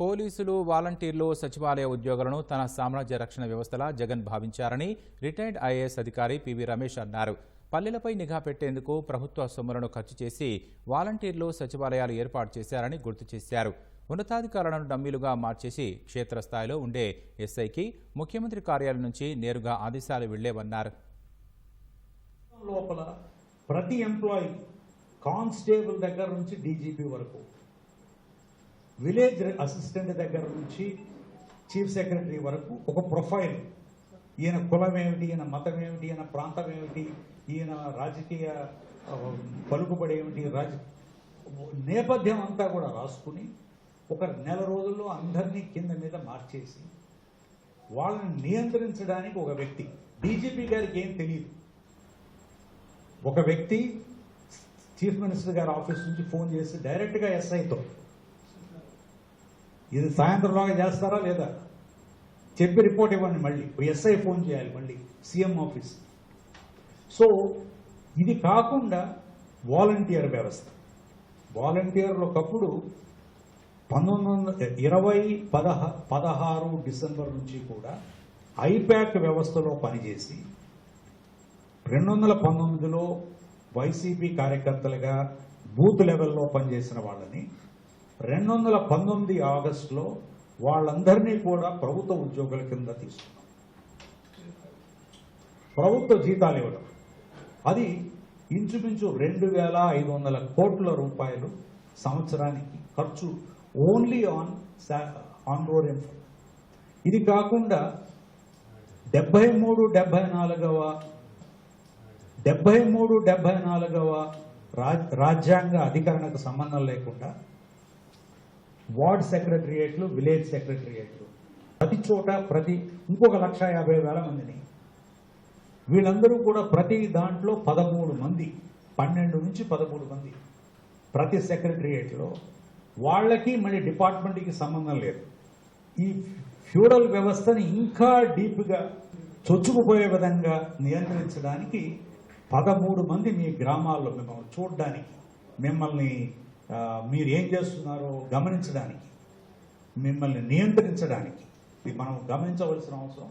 పోలీసులు వాలంటీర్లు సచివాలయ ఉద్యోగులను తన సామ్రాజ్య రక్షణ వ్యవస్థలా జగన్ భావించారని రిటైర్డ్ ఐఏఎస్ అధికారి పివి రమేష్ అన్నారు. పల్లెలపై నిఘా పెట్టేందుకు ప్రభుత్వ సొమ్ములను ఖర్చు చేసి వాలంటీర్లు సచివాలయాలు ఏర్పాటు చేశారని గుర్తు చేశారు. ఉన్నతాధికారులను డమ్మీలుగా మార్చేసి క్షేత్రస్థాయిలో ఉండే ఎస్ఐకి ముఖ్యమంత్రి కార్యాలయం నుంచి నేరుగా ఆదేశాలు వెళ్ళేవన్నారు. లోపల ప్రతి ఎంప్లాయీ కానిస్టేబుల్ దగ్గర నుంచి డీజీపీ వరకు విలేజ్ అసిస్టెంట్ దగ్గర నుంచి చీఫ్ సెక్రటరీ వరకు ఒక ప్రొఫైల్. ఈయన కులం ఏమిటి ఈయన మతం ఏమిటి ఈయన ప్రాంతం ఏమిటి ఈయన రాజకీయ పలుకుబడి ఏమిటి రాజ నేపథ్యం అంతా కూడా రాసుకుని ఒక నెల రోజుల్లో అందరినీ కింద మీద మార్చేసి వాళ్ళని నియంత్రించడానికి ఒక వ్యక్తి. డీజీపీ గారికి ఏం తెలియదు ఒక వ్యక్తి చీఫ్ మినిస్టర్ గారి ఆఫీస్ నుంచి ఫోన్ చేసి డైరెక్ట్గా ఎస్ఐతో ఇది సాయంత్రంలోగా చేస్తారా లేదా? చెప్పి రిపోర్ట్ ఇవ్వండి మళ్ళీ. ఎస్ఐ ఫోన్ చేయాలి మళ్ళీ సీఎం ఆఫీస్. సో ఇది కాకుండా వాలంటీర్ వ్యవస్థ. వాలంటీర్లు ఒకప్పుడు పంతొమ్మిది వందల ఇరవై పదహ పదహారు డిసెంబర్ నుంచి కూడా ఐప్యాక్ వ్యవస్థలో పనిచేసి రెండు వందల పంతొమ్మిదిలో వైసీపీ కార్యకర్తలుగా బూత్ లెవెల్లో పనిచేసిన వాళ్ళని రెండు వందల పంతొమ్మిది ఆగస్టులో వాళ్ళందరినీ కూడా ప్రభుత్వ ఉద్యోగుల కింద తీసుకున్నాం. ప్రభుత్వ జీతాలు ఇవ్వడం. అది ఇంచుమించు రెండు వేల ఐదు వందల కోట్ల రూపాయలు సంవత్సరానికి ఖర్చు ఓన్లీ ఆన్ ఆన్ రోడ్ ఇది కాకుండా డెబ్బై మూడు డెబ్బై నాలుగవ డెబ్బై మూడు డెబ్బై నాలుగవ రాజ్యాంగ అధికరణకు సంబంధం లేకుండా వార్డ్ సెక్రటరియేట్లు విలేజ్ సెక్రటరియేట్లు. ప్రతి చోట ప్రతి ఇంకొక లక్ష యాభై వేల మందిని. వీళ్ళందరూ కూడా ప్రతి దాంట్లో పదమూడు మంది పన్నెండు నుంచి పదమూడు మంది ప్రతి సెక్రటరియేట్లో. వాళ్ళకి మళ్ళీ డిపార్ట్మెంట్కి సంబంధం లేదు. ఈ ఫ్యూడల్ వ్యవస్థని ఇంకా డీప్గా చొచ్చుకుపోయే విధంగా నియంత్రించడానికి పదమూడు మంది మీ గ్రామాల్లో మిమ్మల్ని చూడడానికి మిమ్మల్ని మీరు ఏం చేస్తున్నారో గమనించడానికి మిమ్మల్ని నియంత్రించడానికి ఇది మనం గమనించవలసిన అవసరం.